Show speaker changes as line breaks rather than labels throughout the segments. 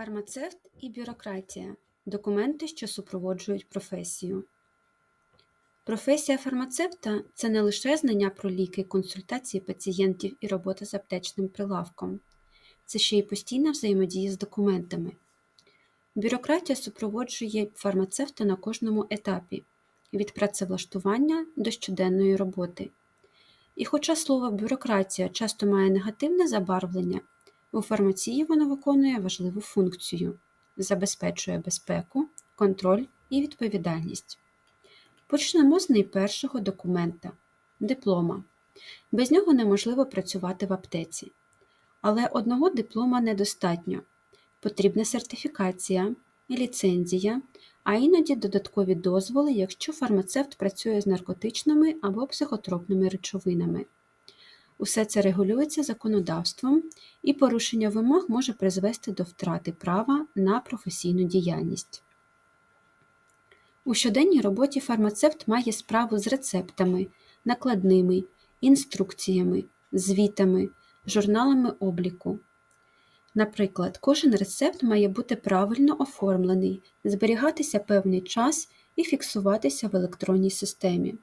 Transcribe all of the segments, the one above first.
Фармацевт і бюрократія документи, що супроводжують професію. Професія фармацевта це не лише знання про ліки, консультації пацієнтів і робота з аптечним прилавком, це ще й постійна взаємодія з документами. Бюрократія супроводжує фармацевта на кожному етапі від працевлаштування до щоденної роботи. І хоча слово бюрократія часто має негативне забарвлення, у фармації воно виконує важливу функцію забезпечує безпеку, контроль і відповідальність. Почнемо з найпершого документа диплома. Без нього неможливо працювати в аптеці. Але одного диплома недостатньо. Потрібна сертифікація, ліцензія, а іноді додаткові дозволи, якщо фармацевт працює з наркотичними або психотропними речовинами. Усе це регулюється законодавством, і порушення вимог може призвести до втрати права на професійну діяльність. У щоденній роботі фармацевт має справу з рецептами, накладними, інструкціями, звітами, журналами обліку. Наприклад, кожен рецепт має бути правильно оформлений, зберігатися певний час і фіксуватися в електронній системі.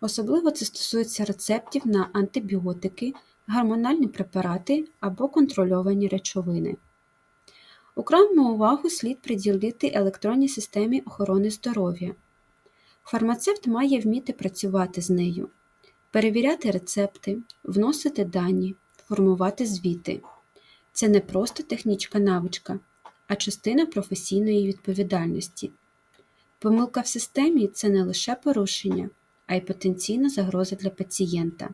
Особливо це стосується рецептів на антибіотики, гормональні препарати або контрольовані речовини. Окрему увагу слід приділити електронній системі охорони здоров'я. Фармацевт має вміти працювати з нею, перевіряти рецепти, вносити дані, формувати звіти. Це не просто технічна навичка, а частина професійної відповідальності. Помилка в системі це не лише порушення, а й потенційна загроза для пацієнта.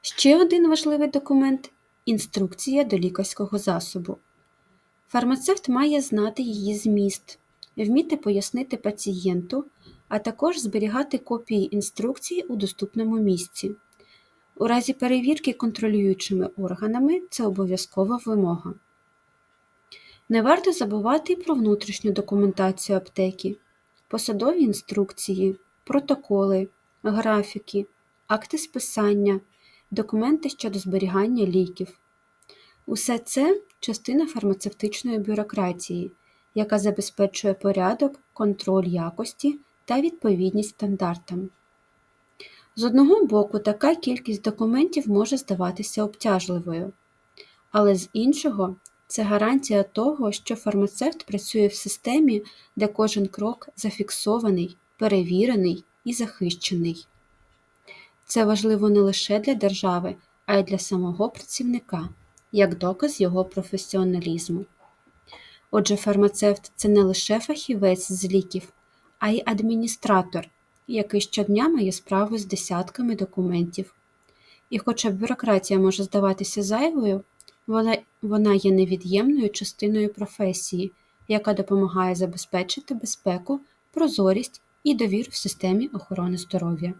Ще один важливий документ інструкція до лікарського засобу. Фармацевт має знати її зміст, вміти пояснити пацієнту, а також зберігати копії інструкції у доступному місці. У разі перевірки контролюючими органами це обов'язкова вимога. Не варто забувати про внутрішню документацію аптеки, посадові інструкції, протоколи, графіки, акти списання, документи щодо зберігання ліків. Усе це частина фармацевтичної бюрократії, яка забезпечує порядок, контроль якості та відповідність стандартам. З одного боку, така кількість документів може здаватися обтяжливою, але з іншого це гарантія того, що фармацевт працює в системі, де кожен крок зафіксований, перевірений і захищений. Це важливо не лише для держави, а й для самого працівника, як доказ його професіоналізму. Отже, фармацевт це не лише фахівець з ліків, а й адміністратор, який щодня має справу з десятками документів. І хоча бюрократія може здаватися зайвою, вона є невід'ємною частиною професії, яка допомагає забезпечити безпеку, прозорість і довіру в системі охорони здоров'я.